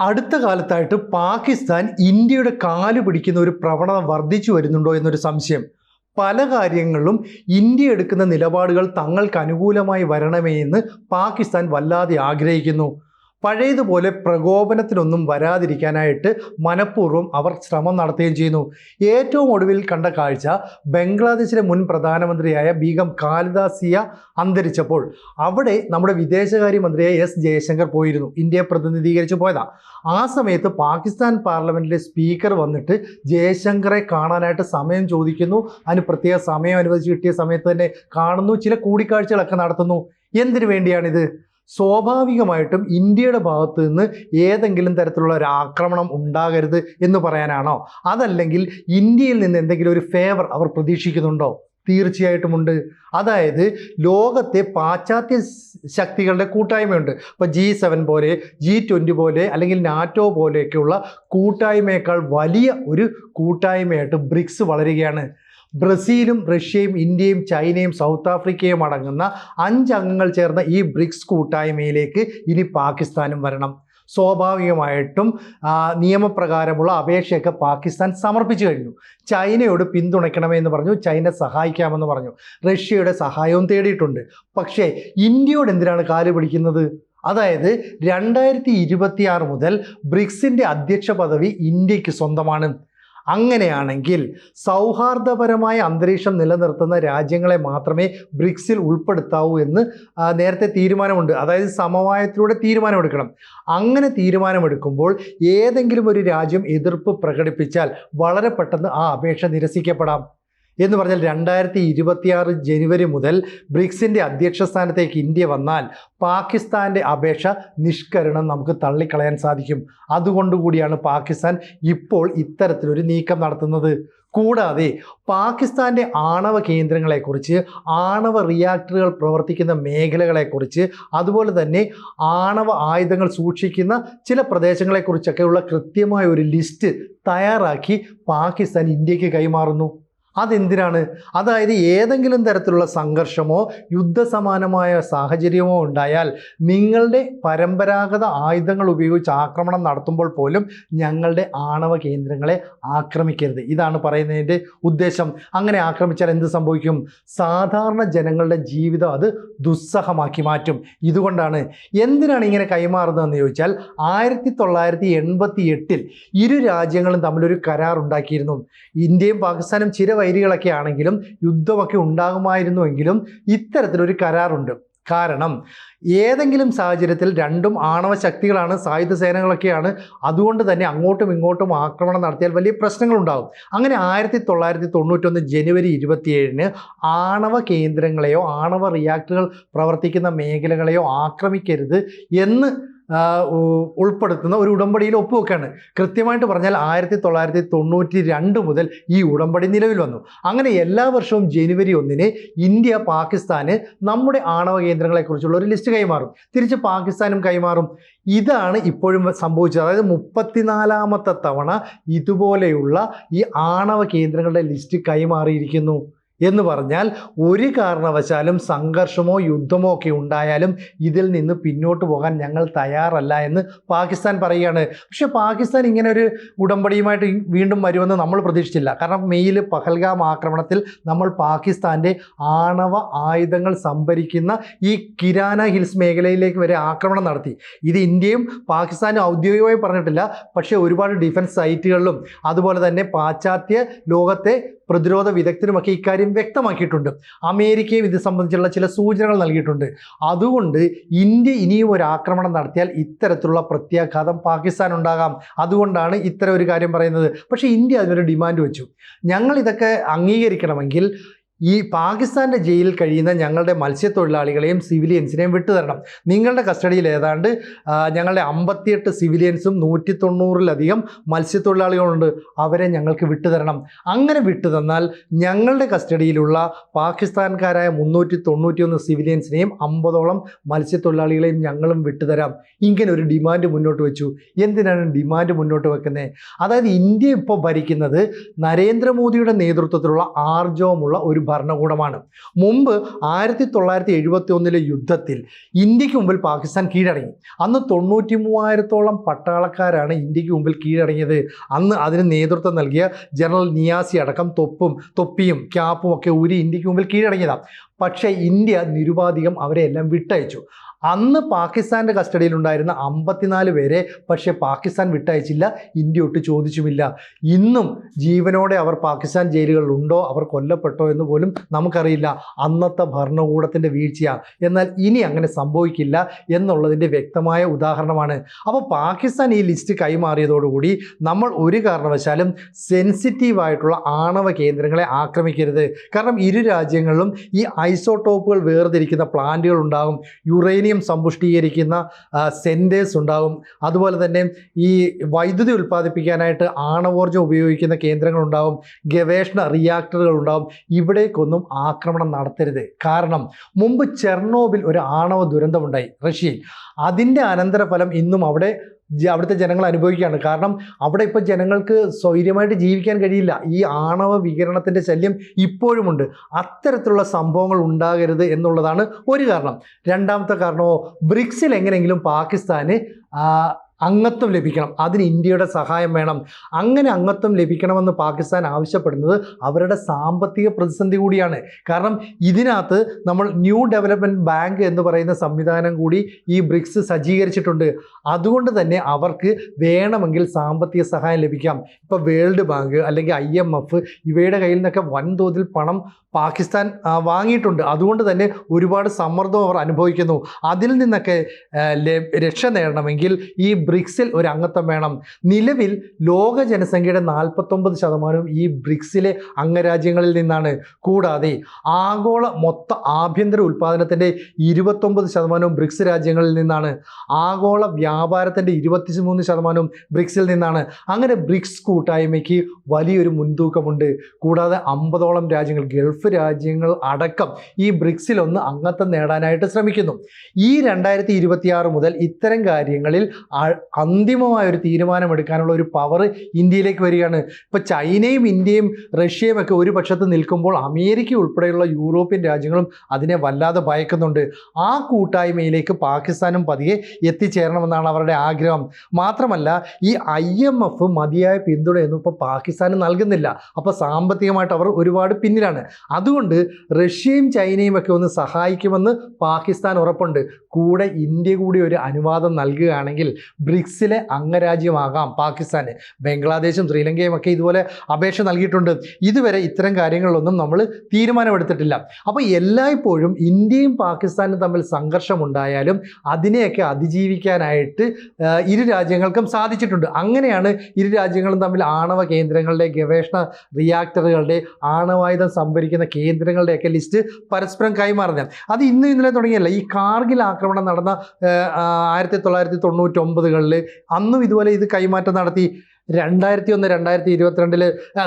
അടുത്ത കാലത്തായിട്ട് പാകിസ്ഥാൻ ഇന്ത്യയുടെ കാൽ പിടിക്കുന്ന ഒരു പ്രവണത വർദ്ധിച്ചു വരുന്നുണ്ടോ എന്നൊരു സംശയം. പല കാര്യങ്ങളിലും ഇന്ത്യ എടുക്കുന്ന നിലപാടുകൾ തങ്ങൾക്ക് അനുകൂലമായി വരണമേ എന്ന് പാകിസ്ഥാൻ വല്ലാതെ ആഗ്രഹിക്കുന്നു. പഴയതുപോലെ പ്രകോപനത്തിനൊന്നും വരാതിരിക്കാനായിട്ട് മനഃപൂർവം അവർ ശ്രമം നടത്തുകയും ചെയ്യുന്നു. ഏറ്റവും ഒടുവിൽ കണ്ട കാഴ്ച ബംഗ്ലാദേശിലെ മുൻ പ്രധാനമന്ത്രിയായ ബീഗം കാളിദാസിയ അന്തരിച്ചപ്പോൾ. അവിടെ നമ്മുടെ വിദേശകാര്യമന്ത്രിയായ എസ് ജയശങ്കർ പോയിരുന്നു. ഇന്ത്യയെ പ്രതിനിധീകരിച്ച് പോയതാ. ആ സമയത്ത് പാകിസ്ഥാൻ പാർലമെന്റിലെ സ്പീക്കർ വന്നിട്ട് ജയശങ്കറെ കാണാനായിട്ട് സമയം ചോദിക്കുന്നു. അതിന് പ്രത്യേക സമയം അനുവദിച്ച് കിട്ടിയ സമയത്ത് തന്നെ കാണുന്നു. ചില കൂടിക്കാഴ്ചകളൊക്കെ നടത്തുന്നു. എന്തിനു വേണ്ടിയാണിത്? സ്വാഭാവികമായിട്ടും ഇന്ത്യയുടെ ഭാഗത്ത് നിന്ന് ഏതെങ്കിലും തരത്തിലുള്ള ഒരു ആക്രമണം ഉണ്ടാകരുത് എന്ന് പറയാനാണോ? അതല്ലെങ്കിൽ ഇന്ത്യയിൽ നിന്ന് എന്തെങ്കിലും ഒരു ഫേവർ അവർ പ്രതീക്ഷിക്കുന്നുണ്ടോ? തീർച്ചയായിട്ടുമുണ്ട് അതായത് ലോകത്തെ പാശ്ചാത്യ ശക്തികളുടെ കൂട്ടായ്മയുണ്ട്. ഇപ്പോൾ ജി സെവൻ പോലെ ജി ട്വന്റി പോലെ അല്ലെങ്കിൽ നാറ്റോ പോലെയൊക്കെയുള്ള കൂട്ടായ്മയേക്കാൾ വലിയ ഒരു കൂട്ടായ്മയായിട്ട് ബ്രിക്സ് വളരുകയാണ്. ബ്രസീലും റഷ്യയും ഇന്ത്യയും ചൈനയും സൗത്ത് ആഫ്രിക്കയും അടങ്ങുന്ന അഞ്ച് അംഗങ്ങൾ ചേർന്ന ഈ ബ്രിക്സ് കൂട്ടായ്മയിലേക്ക് ഇനി പാകിസ്ഥാനും വരണം. സ്വാഭാവികമായിട്ടും നിയമപ്രകാരമുള്ള അപേക്ഷയൊക്കെ പാകിസ്ഥാൻ സമർപ്പിച്ചു കഴിഞ്ഞു. ചൈനയോട് പിന്തുണയ്ക്കണമെന്ന് പറഞ്ഞു ചൈന സഹായിക്കാമെന്ന് പറഞ്ഞു. റഷ്യയുടെ സഹായവും തേടിയിട്ടുണ്ട്. പക്ഷേ ഇന്ത്യയോട് എന്തിനാണ് കാൽ പിടിക്കുന്നത്? അതായത് രണ്ടായിരത്തി ഇരുപത്തി ആറ് മുതൽ ബ്രിക്സിന്റെ അധ്യക്ഷ പദവി ഇന്ത്യയ്ക്ക് സ്വന്തമാണ്. അങ്ങനെയാണെങ്കിൽ സൗഹാർദ്ദപരമായ അന്തരീക്ഷം നിലനിർത്തുന്ന രാജ്യങ്ങളെ മാത്രമേ ബ്രിക്സിൽ ഉൾപ്പെടുത്താവൂ എന്ന് നേരത്തെ തീരുമാനമുണ്ട്. അതായത് സമവായത്തിലൂടെ തീരുമാനമെടുക്കണം. അങ്ങനെ തീരുമാനമെടുക്കുമ്പോൾ ഏതെങ്കിലും ഒരു രാജ്യം എതിർപ്പ് പ്രകടിപ്പിച്ചാൽ വളരെ പെട്ടെന്ന് ആ അപേക്ഷ നിരസിക്കപ്പെടാം. എന്ന് പറഞ്ഞാൽ രണ്ടായിരത്തി ഇരുപത്തിയാറ് ജനുവരി മുതൽ ബ്രിക്സിന്റെ അധ്യക്ഷ സ്ഥാനത്തേക്ക് ഇന്ത്യ വന്നാൽ പാകിസ്ഥാന്റെ അപേക്ഷ നിഷ്കരണം നമുക്ക് തള്ളിക്കളയാൻ സാധിക്കും. അതുകൊണ്ടുകൂടിയാണ് പാകിസ്ഥാൻ ഇപ്പോൾ ഇത്തരത്തിലൊരു നീക്കം നടത്തുന്നത്. കൂടാതെ പാകിസ്ഥാന്റെ ആണവ കേന്ദ്രങ്ങളെക്കുറിച്ച് ആണവ റിയാക്ടറുകൾ പ്രവർത്തിക്കുന്ന മേഖലകളെക്കുറിച്ച് അതുപോലെ തന്നെ ആണവ ആയുധങ്ങൾ സൂക്ഷിക്കുന്ന ചില പ്രദേശങ്ങളെക്കുറിച്ചൊക്കെയുള്ള കൃത്യമായ ഒരു ലിസ്റ്റ് തയ്യാറാക്കി പാകിസ്ഥാൻ ഇന്ത്യയ്ക്ക് കൈമാറുന്നു. അതെന്തിനാണ്? അതായത് ഏതെങ്കിലും തരത്തിലുള്ള സംഘർഷമോ യുദ്ധസമാനമായ സാഹചര്യമോ ഉണ്ടായാൽ നിങ്ങളുടെ പരമ്പരാഗത ആയുധങ്ങൾ ഉപയോഗിച്ച് ആക്രമണം നടത്തുമ്പോൾ പോലും ഞങ്ങളുടെ ആണവ കേന്ദ്രങ്ങളെ ആക്രമിക്കരുത്. ഇതാണ് പറയുന്നതിന്റെ ഉദ്ദേശം. അങ്ങനെ ആക്രമിച്ചാൽ എന്ത് സംഭവിക്കും? സാധാരണ ജനങ്ങളുടെ ജീവിതം അത് ദുസ്സഹമാക്കി മാറ്റും. ഇതുകൊണ്ടാണ് എന്തിനാണ് ഇങ്ങനെ കൈമാറുന്നതെന്ന് ചോദിച്ചാൽ ആയിരത്തി തൊള്ളായിരത്തി എൺപത്തി എട്ടിൽ ഇരു രാജ്യങ്ങളും തമ്മിലൊരു കരാർ ഉണ്ടാക്കിയിരുന്നു ഇന്ത്യയും പാകിസ്ഥാനും ചിരവൈരികളൊക്കെ ആണെങ്കിലും യുദ്ധമൊക്കെ ഉണ്ടാകുമായിരുന്നുവെങ്കിലും ഇത്തരത്തിലൊരു കരാറുണ്ട്. കാരണം ഏതെങ്കിലും സാഹചര്യത്തിൽ രണ്ടും ആണവ ശക്തികളാണ് സായുധ സേനകളൊക്കെയാണ്. അതുകൊണ്ട് തന്നെ അങ്ങോട്ടും ഇങ്ങോട്ടും ആക്രമണം നടത്തിയാൽ വലിയ പ്രശ്നങ്ങളുണ്ടാകും. അങ്ങനെ ആയിരത്തി തൊള്ളായിരത്തി തൊണ്ണൂറ്റൊന്ന് ജനുവരി ഇരുപത്തിയേഴിന് ആണവ കേന്ദ്രങ്ങളെയോ ആണവ റിയാക്ടറുകൾ പ്രവർത്തിക്കുന്ന മേഖലകളെയോ ആക്രമിക്കരുത് എന്ന് ഉൾപ്പെടുത്തുന്ന ഒരു ഉടമ്പടിയിൽ ഒപ്പുവെക്കാണ്. കൃത്യമായിട്ട് പറഞ്ഞാൽ ആയിരത്തി തൊള്ളായിരത്തി തൊണ്ണൂറ്റി രണ്ട് മുതൽ ഈ ഉടമ്പടി നിലവിൽ വന്നു. അങ്ങനെ എല്ലാ വർഷവും ജനുവരി ഒന്നിന് ഇന്ത്യ പാകിസ്ഥാന് നമ്മുടെ ആണവ കേന്ദ്രങ്ങളെക്കുറിച്ചുള്ള ഒരു ലിസ്റ്റ് കൈമാറും. തിരിച്ച് പാകിസ്ഥാനും കൈമാറും. ഇതാണ് ഇപ്പോഴും സംഭവിച്ചത്. അതായത് മുപ്പത്തിനാലാമത്തെ തവണ ഇതുപോലെയുള്ള ഈ ആണവ കേന്ദ്രങ്ങളുടെ ലിസ്റ്റ് കൈമാറിയിരിക്കുന്നു. എന്ന് പറഞ്ഞാൽ ഒരു കാരണവശാലും സംഘർഷമോ യുദ്ധമോ ഒക്കെ ഉണ്ടായാലും ഇതിൽ നിന്ന് പിന്നോട്ട് പോകാൻ ഞങ്ങൾ തയ്യാറല്ല എന്ന് പാകിസ്ഥാൻ പറയുകയാണ്. പക്ഷേ പാകിസ്ഥാൻ ഇങ്ങനെ ഒരു ഉടമ്പടിയുമായിട്ട് വീണ്ടും വരുമെന്ന് നമ്മൾ പ്രതീക്ഷിച്ചില്ല. കാരണം മെയ്യിൽ പഹൽഗാം ആക്രമണത്തിൽ നമ്മൾ പാകിസ്ഥാന്റെ ആണവ ആയുധങ്ങൾ സംഭരിക്കുന്ന ഈ കിരാന ഹിൽസ് മേഖലയിലേക്ക് വരെ ആക്രമണം നടത്തി. ഇത് ഇന്ത്യയും പാകിസ്ഥാനും ഔദ്യോഗികമായി പറഞ്ഞിട്ടില്ല. പക്ഷേ ഒരുപാട് ഡിഫൻസ് സൈറ്റുകളിലും അതുപോലെ തന്നെ പാശ്ചാത്യ ലോകത്തെ പ്രതിരോധ വിദഗ്ധരുമൊക്കെ ഇക്കാര്യം വ്യക്തമാക്കിയിട്ടുണ്ട്. അമേരിക്കയും ഇത് സംബന്ധിച്ചുള്ള ചില സൂചനകൾ നൽകിയിട്ടുണ്ട്. അതുകൊണ്ട് ഇന്ത്യ ഇനിയും ഒരു ആക്രമണം നടത്തിയാൽ ഇത്തരത്തിലുള്ള പ്രത്യാഘാതം പാകിസ്ഥാൻ ഉണ്ടാകാം. അതുകൊണ്ടാണ് ഇത്തരം ഒരു കാര്യം പറയുന്നത്. പക്ഷേ ഇന്ത്യ അതിനൊരു ഡിമാൻഡ് വെച്ചു. ഞങ്ങൾ ഇതൊക്കെ അംഗീകരിക്കണമെങ്കിൽ ഈ പാകിസ്ഥാന്റെ ജയിലിൽ കഴിയുന്ന ഞങ്ങളുടെ മത്സ്യത്തൊഴിലാളികളെയും സിവിലിയൻസിനെയും വിട്ടുതരണം. നിങ്ങളുടെ കസ്റ്റഡിയിൽ ഏതാണ്ട് ഞങ്ങളുടെ അമ്പത്തിയെട്ട് സിവിലിയൻസും നൂറ്റി തൊണ്ണൂറിലധികം മത്സ്യത്തൊഴിലാളികളുണ്ട്. അവരെ ഞങ്ങൾക്ക് വിട്ടുതരണം. അങ്ങനെ വിട്ടുതന്നാൽ ഞങ്ങളുടെ കസ്റ്റഡിയിലുള്ള പാകിസ്ഥാൻകാരായ മുന്നൂറ്റി തൊണ്ണൂറ്റിയൊന്ന് സിവിലിയൻസിനെയും അമ്പതോളം മത്സ്യത്തൊഴിലാളികളെയും ഞങ്ങളും വിട്ടുതരാം. ഇങ്ങനെ ഒരു ഡിമാൻഡ് മുന്നോട്ട് വെച്ചു. എന്തിനാണ് ഡിമാൻഡ് മുന്നോട്ട് വെക്കുന്നത് അതായത് ഇന്ത്യ ഇപ്പോൾ ഭരിക്കുന്നത് നരേന്ദ്രമോദിയുടെ നേതൃത്വത്തിലുള്ള ആർജവമുള്ള ഒരു ഭരണകൂടമാണ്. മുമ്പ് ആയിരത്തി തൊള്ളായിരത്തി എഴുപത്തി ഒന്നിലെ യുദ്ധത്തിൽ ഇന്ത്യയ്ക്ക് മുമ്പിൽ പാകിസ്ഥാൻ കീഴടങ്ങി. അന്ന് തൊണ്ണൂറ്റി മൂവായിരത്തോളം പട്ടാളക്കാരാണ് ഇന്ത്യയ്ക്ക് മുമ്പിൽ കീഴടങ്ങിയത്. അന്ന് അതിന് നേതൃത്വം നൽകിയ ജനറൽ നിയാസി അടക്കം തൊപ്പും തൊപ്പിയും ക്യാപ്പും ഒക്കെ ഊരി ഇന്ത്യയ്ക്ക് മുമ്പിൽ കീഴടങ്ങിയതാണ് പക്ഷേ ഇന്ത്യ നിരുപാധികം അവരെ എല്ലാം വിട്ടയച്ചു. അന്ന് പാകിസ്ഥാന്റെ കസ്റ്റഡിയിലുണ്ടായിരുന്ന അമ്പത്തിനാല് പേരെ പക്ഷേ പാകിസ്ഥാൻ വിട്ടയച്ചില്ല ഇന്ത്യ ഒട്ട് ചോദിച്ചുമില്ല. ഇന്നും ജീവനോടെ അവർ പാകിസ്ഥാൻ ജയിലുകളിലുണ്ടോ അവർ കൊല്ലപ്പെട്ടോ എന്ന് പോലും നമുക്കറിയില്ല. അന്നത്തെ ഭരണകൂടത്തിന്റെ വീഴ്ചയാണ് എന്നാൽ ഇനി അങ്ങനെ സംഭവിക്കില്ല എന്നുള്ളതിന്റെ വ്യക്തമായ ഉദാഹരണമാണ്. അപ്പോൾ പാകിസ്ഥാൻ ഈ ലിസ്റ്റ് കൈമാറിയതോടുകൂടി നമ്മൾ ഒരു കാരണവശാലും സെൻസിറ്റീവായിട്ടുള്ള ആണവ കേന്ദ്രങ്ങളെ ആക്രമിക്കരുത്. കാരണം ഇരു രാജ്യങ്ങളിലും ഈ ഐസോട്ടോപ്പുകൾ വേർതിരിക്കുന്ന പ്ലാന്റുകൾ ഉണ്ടാകും. യുറേനിയം സമ്പുഷ്ടീകരിക്കുന്ന സെന്റേഴ്സ് ഉണ്ടാകും. അതുപോലെ തന്നെ ഈ വൈദ്യുതി ഉൽപ്പാദിപ്പിക്കാനായിട്ട് ആണവോർജം ഉപയോഗിക്കുന്ന കേന്ദ്രങ്ങളുണ്ടാകും ഗവേഷണ റിയാക്ടറുകൾ ഉണ്ടാകും. ഇവിടേക്കൊന്നും ആക്രമണം നടത്തരുത്. കാരണം മുമ്പ് ചെർണോബിൽ ഒരു ആണവ ദുരന്തമുണ്ടായി റഷ്യയിൽ. അതിന്റെ അനന്തരഫലം ഇന്നും അവിടെ അവിടുത്തെ ജനങ്ങൾ അനുഭവിക്കുകയാണ്. കാരണം അവിടെ ഇപ്പോൾ ജനങ്ങൾക്ക് സ്വൈര്യമായിട്ട് ജീവിക്കാൻ കഴിയില്ല. ഈ ആണവ വികിരണത്തിന്റെ ശല്യം ഇപ്പോഴുമുണ്ട്. അത്തരത്തിലുള്ള സംഭവങ്ങൾ ഉണ്ടാകരുത് എന്നുള്ളതാണ് ഒരു കാരണം. രണ്ടാമത്തെ കാരണമോ ബ്രിക്സിൽ എങ്ങനെയെങ്കിലും പാകിസ്ഥാന് അംഗത്വം ലഭിക്കണം. അതിന് ഇന്ത്യയുടെ സഹായം വേണം. അങ്ങനെ അംഗത്വം ലഭിക്കണമെന്ന് പാകിസ്ഥാൻ ആവശ്യപ്പെടുന്നത് അവരുടെ സാമ്പത്തിക പ്രതിസന്ധി കൂടിയാണ്. കാരണം ഇതിനകത്ത് നമ്മൾ ന്യൂ ഡെവലപ്മെന്റ് ബാങ്ക് എന്ന് പറയുന്ന സംവിധാനം കൂടി ഈ ബ്രിക്സ് സജ്ജീകരിച്ചിട്ടുണ്ട്. അതുകൊണ്ട് തന്നെ അവർക്ക് വേണമെങ്കിൽ സാമ്പത്തിക സഹായം ലഭിക്കാം. ഇപ്പോൾ വേൾഡ് ബാങ്ക് അല്ലെങ്കിൽ ഐ എം എഫ് ഇവയുടെ കയ്യിൽ നിന്നൊക്കെ വൻതോതിൽ പണം പാകിസ്ഥാൻ വാങ്ങിയിട്ടുണ്ട്. അതുകൊണ്ട് തന്നെ ഒരുപാട് സമ്മർദ്ദം അവർ അനുഭവിക്കുന്നു. അതിൽ നിന്നൊക്കെ രക്ഷ നേടണമെങ്കിൽ ഈ ബ്രിക്സിൽ ഒരു അംഗത്വം വേണം. നിലവിൽ ലോക ജനസംഖ്യയുടെ നാൽപ്പത്തൊമ്പത് ശതമാനവും ഈ ബ്രിക്സിലെ അംഗരാജ്യങ്ങളിൽ നിന്നാണ്. കൂടാതെ ആഗോള മൊത്ത ആഭ്യന്തര ഉൽപ്പാദനത്തിന്റെ ഇരുപത്തൊമ്പത് ശതമാനവും ബ്രിക്സ് രാജ്യങ്ങളിൽ നിന്നാണ്. ആഗോള വ്യാപാരത്തിന്റെ ഇരുപത്തി മൂന്ന് ശതമാനവും ബ്രിക്സിൽ നിന്നാണ്. അങ്ങനെ ബ്രിക്സ് കൂട്ടായ്മയ്ക്ക് വലിയൊരു മുൻതൂക്കമുണ്ട്. കൂടാതെ അമ്പതോളം രാജ്യങ്ങൾ ഗൾഫ് രാജ്യങ്ങൾ അടക്കം ഈ ബ്രിക്സിൽ ഒന്ന് അംഗത്വം നേടാനായിട്ട് ശ്രമിക്കുന്നു. ഈ രണ്ടായിരത്തി ഇരുപത്തിയാറ് മുതൽ ഇത്തരം കാര്യങ്ങളിൽ അന്തിമമായ ഒരു തീരുമാനമെടുക്കാനുള്ള ഒരു പവർ ഇന്ത്യയിലേക്ക് വരികയാണ്. ഇപ്പോൾ ചൈനയും ഇന്ത്യയും റഷ്യയും ഒക്കെ ഒരു പക്ഷത്ത് നിൽക്കുമ്പോൾ അമേരിക്ക ഉൾപ്പെടെയുള്ള യൂറോപ്യൻ രാജ്യങ്ങളും അതിനെ വല്ലാതെ ഭയക്കുന്നുണ്ട്. ആ കൂട്ടായ്മയിലേക്ക് പാകിസ്ഥാനും പതിയെ എത്തിച്ചേരണമെന്നാണ് അവരുടെ ആഗ്രഹം. മാത്രമല്ല ഈ ഐ എം എഫ് മതിയായ പിന്തുണയൊന്നും ഇപ്പോൾ പാകിസ്ഥാന് നൽകുന്നില്ല. അപ്പോൾ സാമ്പത്തികമായിട്ട് അവർ ഒരുപാട് പിന്നിലാണ്. അതുകൊണ്ട് റഷ്യയും ചൈനയും ഒക്കെ ഒന്ന് സഹായിക്കുമെന്ന് പാകിസ്ഥാൻ ഉറപ്പുണ്ട്. കൂടെ ഇന്ത്യ കൂടി ഒരു അനുവാദം നൽകുകയാണെങ്കിൽ ബ്രിക്സിലെ അംഗരാജ്യമാകാം പാകിസ്ഥാന്. ബംഗ്ലാദേശും ശ്രീലങ്കയും ഒക്കെ ഇതുപോലെ അപേക്ഷ നൽകിയിട്ടുണ്ട്. ഇതുവരെ ഇത്തരം കാര്യങ്ങളിലൊന്നും നമ്മൾ തീരുമാനമെടുത്തിട്ടില്ല. അപ്പോൾ എല്ലായ്പ്പോഴും ഇന്ത്യയും പാകിസ്ഥാനും തമ്മിൽ സംഘർഷമുണ്ടായാലും അതിനെയൊക്കെ അതിജീവിക്കാനായിട്ട് ഇരു രാജ്യങ്ങൾക്കും സാധിച്ചിട്ടുണ്ട്. അങ്ങനെയാണ് ഇരു രാജ്യങ്ങളും തമ്മിൽ ആണവ കേന്ദ്രങ്ങളുടെ ഗവേഷണ റിയാക്ടറുകളുടെ ആണവായുധം സംഭരിക്കുന്ന കേന്ദ്രങ്ങളുടെയൊക്കെ ലിസ്റ്റ് പരസ്പരം കൈമാറുന്നത്. അത് ഇന്ന് ഇന്നലെ തുടങ്ങിയല്ല. ഈ കാർഗിൽ ആക്രമണം നടന്ന ആയിരത്തി തൊള്ളായിരത്തി തൊണ്ണൂറ്റൊമ്പതുകളിൽ അന്നും ഇതുപോലെ ഇത് കൈമാറ്റം നടത്തി രണ്ടായിരത്തി ഒന്ന് രണ്ടായിരത്തി ഇരുപത്തിരണ്ടിൽ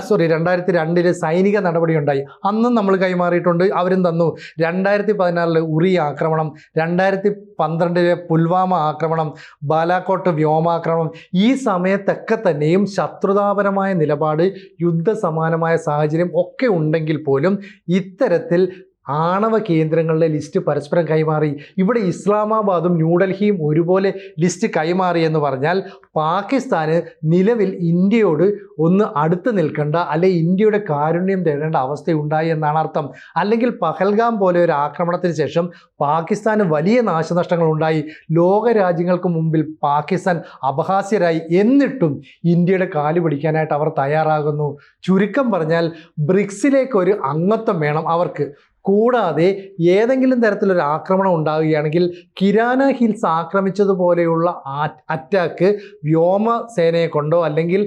സോറി രണ്ടായിരത്തി രണ്ടിൽ സൈനിക നടപടി ഉണ്ടായി. അന്നും നമ്മൾ കൈമാറിയിട്ടുണ്ട് അവരും തന്നു. രണ്ടായിരത്തി പതിനാറിൽ ഉറി ആക്രമണം രണ്ടായിരത്തി പന്ത്രണ്ടിലെ പുൽവാമ ആക്രമണം ബാലാക്കോട്ട് വ്യോമാക്രമണം ഈ സമയത്തൊക്കെ തന്നെയും ശത്രുതാപരമായ നിലപാട് യുദ്ധസമാനമായ സാഹചര്യം ഒക്കെ ഉണ്ടെങ്കിൽ പോലും ഇത്തരത്തിൽ ആണവ കേന്ദ്രങ്ങളുടെ ലിസ്റ്റ് പരസ്പരം കൈമാറി. ഇവിടെ ഇസ്ലാമാബാദും ന്യൂഡൽഹിയും ഒരുപോലെ ലിസ്റ്റ് കൈമാറി എന്ന് പറഞ്ഞാൽ പാകിസ്ഥാന് നിലവിൽ ഇന്ത്യയോട് ഒന്ന് അടുത്ത് നിൽക്കേണ്ട അല്ലെ ഇന്ത്യയുടെ കാരുണ്യം തേടേണ്ട അവസ്ഥയുണ്ടായി എന്നാണ് അർത്ഥം. അല്ലെങ്കിൽ പഹൽഗാം പോലെ ഒരു ആക്രമണത്തിന് ശേഷം പാകിസ്ഥാന് വലിയ നാശനഷ്ടങ്ങൾ ഉണ്ടായി ലോക രാജ്യങ്ങൾക്ക് മുമ്പിൽ പാകിസ്ഥാൻ അപഹാസ്യരായി എന്നിട്ടും ഇന്ത്യയുടെ കാൽ പിടിക്കാനായിട്ട് അവർ തയ്യാറാകുന്നു. ചുരുക്കം പറഞ്ഞാൽ ബ്രിക്സിലേക്ക് ഒരു അംഗത്വം വേണം അവർക്ക്. കൂടാതെ ഏതെങ്കിലും തരത്തിലൊരു ആക്രമണം ഉണ്ടാവുകയാണെങ്കിൽ കിരാന ഹിൽസ് ആക്രമിച്ചതുപോലെയുള്ള അറ്റാക്ക് വ്യോമസേനയെ കൊണ്ടോ അല്ലെങ്കിൽ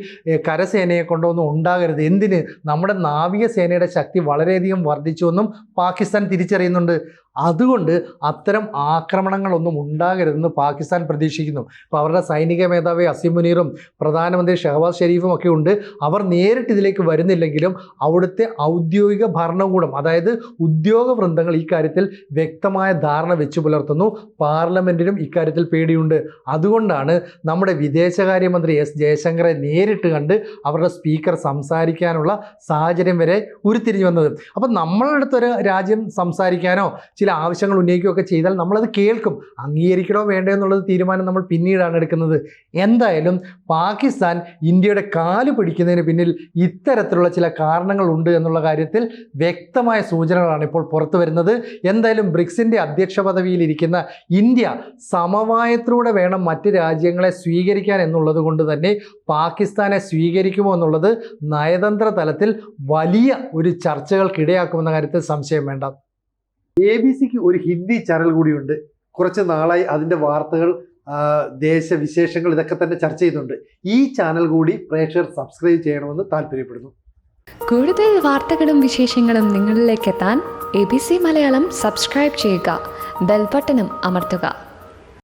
കരസേനയെ കൊണ്ടോ ഒന്നും ഉണ്ടാകരുത്. എന്തിന്? നമ്മുടെ നാവികസേനയുടെ ശക്തി വളരെയധികം വർദ്ധിച്ചുവെന്നും പാകിസ്ഥാൻ തിരിച്ചറിയുന്നുണ്ട്. അതുകൊണ്ട് അത്തരം ആക്രമണങ്ങളൊന്നും ഉണ്ടാകരുതെന്ന് പാകിസ്ഥാൻ പ്രതീക്ഷിക്കുന്നു. ഇപ്പോൾ അവരുടെ സൈനിക മേധാവി അസീം മുനീറും പ്രധാനമന്ത്രി ഷഹബാസ് ഷെരീഫും ഒക്കെ ഉണ്ട്. അവർ നേരിട്ട് ഇതിലേക്ക് വരുന്നില്ലെങ്കിലും അവിടുത്തെ ഔദ്യോഗിക ഭരണകൂടം അതായത് ഉദ്യോഗ വൃന്ദങ്ങൾ ഈ കാര്യത്തിൽ വ്യക്തമായ ധാരണ വെച്ച് പുലർത്തുന്നു. പാർലമെന്റിനും ഇക്കാര്യത്തിൽ പേടിയുണ്ട്. അതുകൊണ്ടാണ് നമ്മുടെ വിദേശകാര്യമന്ത്രി എസ് ജയശങ്കറെ നേരിട്ട് കണ്ട് അവരുടെ സ്പീക്കർ സംസാരിക്കാനുള്ള സാഹചര്യം വരെ ഉരുത്തിരിഞ്ഞു വന്നത്. അപ്പം നമ്മളുടെ രാജ്യം സംസാരിക്കാനോ ചില ആവശ്യങ്ങൾ ഉന്നയിക്കുകയൊക്കെ ചെയ്താൽ നമ്മളത് കേൾക്കും. അംഗീകരിക്കണോ വേണ്ടോ എന്നുള്ളത് തീരുമാനം നമ്മൾ പിന്നീടാണ് എടുക്കുന്നത്. എന്തായാലും പാകിസ്ഥാൻ ഇന്ത്യയുടെ കാൽ പിടിക്കുന്നതിന് പിന്നിൽ ഇത്തരത്തിലുള്ള ചില കാരണങ്ങളുണ്ട് എന്നുള്ള കാര്യത്തിൽ വ്യക്തമായ സൂചനകളാണ് ഇപ്പോൾ പുറത്തു വരുന്നത്. എന്തായാലും ബ്രിക്സിന്റെ അധ്യക്ഷ പദവിയിലിരിക്കുന്ന ഇന്ത്യ സമവായത്തിലൂടെ വേണം മറ്റ് രാജ്യങ്ങളെ സ്വീകരിക്കാൻ എന്നുള്ളത് കൊണ്ട് തന്നെ പാകിസ്ഥാനെ സ്വീകരിക്കുമോ എന്നുള്ളത് നയതന്ത്ര തലത്തിൽ വലിയ ഒരു ചർച്ചകൾക്കിടയാക്കുമെന്ന കാര്യത്തിൽ സംശയം വേണ്ട. എ ബി സിക്ക് ഒരു ഹിന്ദി ചാനൽ കൂടിയുണ്ട്. കുറച്ച് നാളായി അതിന്റെ വാർത്തകൾ ദേശവിശേഷങ്ങൾ ഇതൊക്കെ തന്നെ ചർച്ച ചെയ്യുന്നുണ്ട്. ഈ ചാനൽ കൂടി പ്രേക്ഷകർ സബ്സ്ക്രൈബ് ചെയ്യണമെന്ന് താല്പര്യപ്പെടുന്നു. കൂടുതൽ വാർത്തകളും വിശേഷങ്ങളും നിങ്ങളിലേക്ക് എത്താൻ A B C Malayalam subscribe ചെയ്യുക. ബെൽബട്ടനും അമർത്തുക.